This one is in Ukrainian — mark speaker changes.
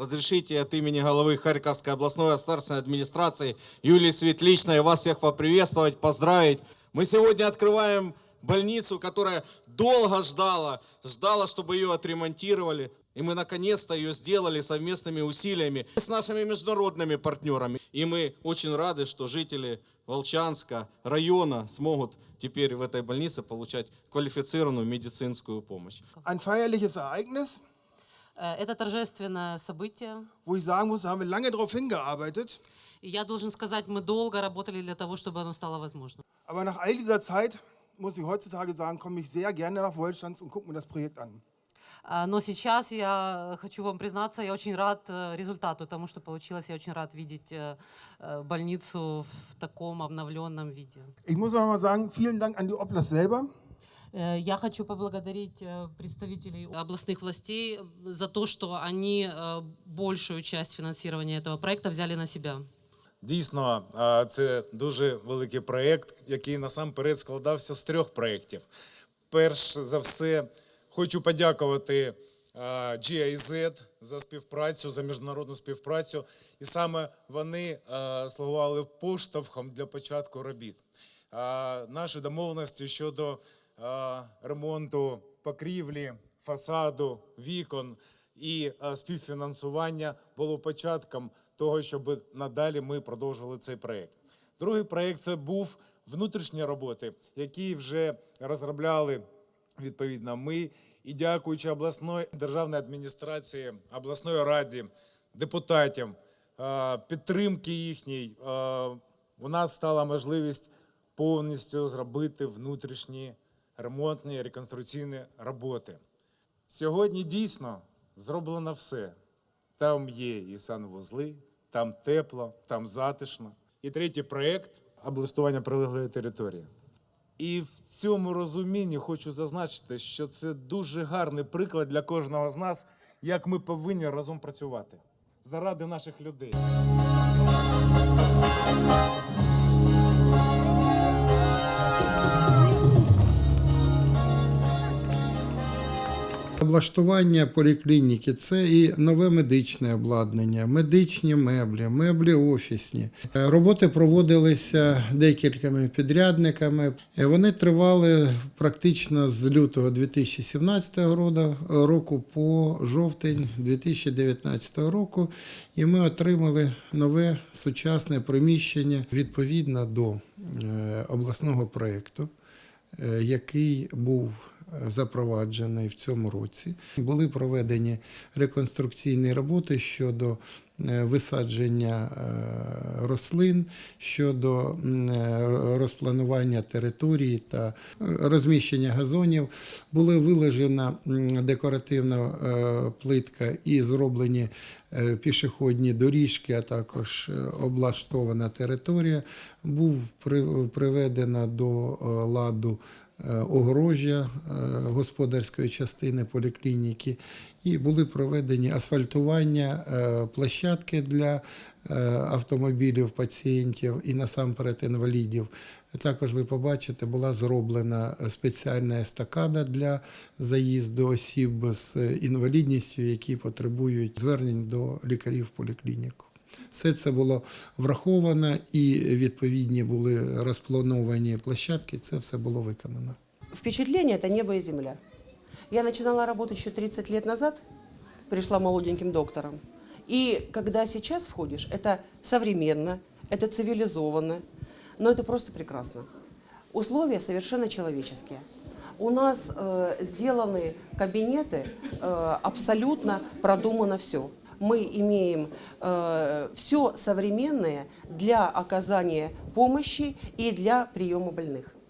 Speaker 1: разрешите от имени головы Харьковской областной государственной администрации Юлии Светличной вас всех поприветствовать, поздравить. Мы сегодня открываем больницу, которая долго ждала, ждала, чтобы ее отремонтировали. И мы наконец-то ее сделали совместными усилиями с нашими международными партнерами. И мы очень рады, что жители Волчанска района смогут теперь в этой больнице получать квалифицированную медицинскую помощь.
Speaker 2: Ein feierliches Ereignis,
Speaker 3: Это торжественное событие.
Speaker 2: wo ich sagen muss, da haben wir lange darauf hingearbeitet.
Speaker 3: И я должен сказать, мы долго работали для того, чтобы оно стало возможным.
Speaker 2: Aber nach all dieser Zeit muss ich heutzutage sagen, komme ich sehr gerne nach Wohlstands und gucke mir das Projekt an.
Speaker 3: А, Но сейчас я хочу вам признаться, я очень рад э, результату, тому, что получилось. Я очень рад видеть э, э, больницу в таком обновленном виде.
Speaker 2: Ich muss auch noch mal sagen, vielen Dank an die Oblast selber.
Speaker 3: Э, Я хочу поблагодарить э, представителей областных властей за то, что они э, большую часть финансирования этого проекта взяли на себя.
Speaker 4: Дійсно, а, це дуже великий проєкт, який насамперед складався з трьох проєктів. Перш за все, хочу подякувати а, GIZ за співпрацю, за міжнародну співпрацю. І саме вони а, слугували поштовхом для початку робіт. А, Наші домовленості щодо а, ремонту покрівлі, фасаду, вікон і співфінансування було початком того, щоб надалі ми продовжували цей проєкт. Другий проєкт це був внутрішні роботи, які вже розробляли відповідно ми. І дякуючи обласної державної адміністрації, обласної раді, депутатів, е, підтримки їхній, е, у нас стала можливість повністю зробити внутрішні ремонтні реконструкційні роботи. Сьогодні дійсно зроблено все. Там є і санвузли, там тепло, там затишно. І третій проєкт облаштування прилеглої території. І в цьому розумінні хочу зазначити, що це дуже гарний приклад для кожного з нас, як ми повинні разом працювати заради наших людей.
Speaker 5: Облаштування поліклініки це і нове медичне обладнання, медичні меблі, меблі офісні. Е, Роботи проводилися декількома підрядниками. Е, Вони тривали практично з лютого 2017 року по жовтень 2019 року. І ми отримали нове сучасне приміщення відповідно до е, обласного проєкту, е, який був запроваджений в цьому році. Були проведені реконструкційні роботи щодо е, висадження е, рослин, щодо е, розпланування території та розміщення газонів. Була виложена декоративна плитка і зроблені пішохідні доріжки, а також облаштована територія. Був приведена до ладу огорожя е, господарської частини поліклініки, і були проведені асфальтування е, площадки для е, автомобілів пацієнтів і насамперед інвалідів. Також ви побачите, була зроблена спеціальна естакада для заїзду осіб з інвалідністю, які потребують звернень до лікарів поліклініку. Все це було враховано і відповідні були розплановані площадки. Це все було виконано.
Speaker 6: Впечатление – это небо и земля. Я начинала работать еще 30 лет назад, пришла молоденьким доктором. И когда сейчас входишь, это современно, это цивилизованно, но это просто прекрасно. Условия совершенно человеческие. У нас э, сделаны кабинеты, э, абсолютно продумано все. Мы имеем э, все современное для оказания помощи и для приема больных.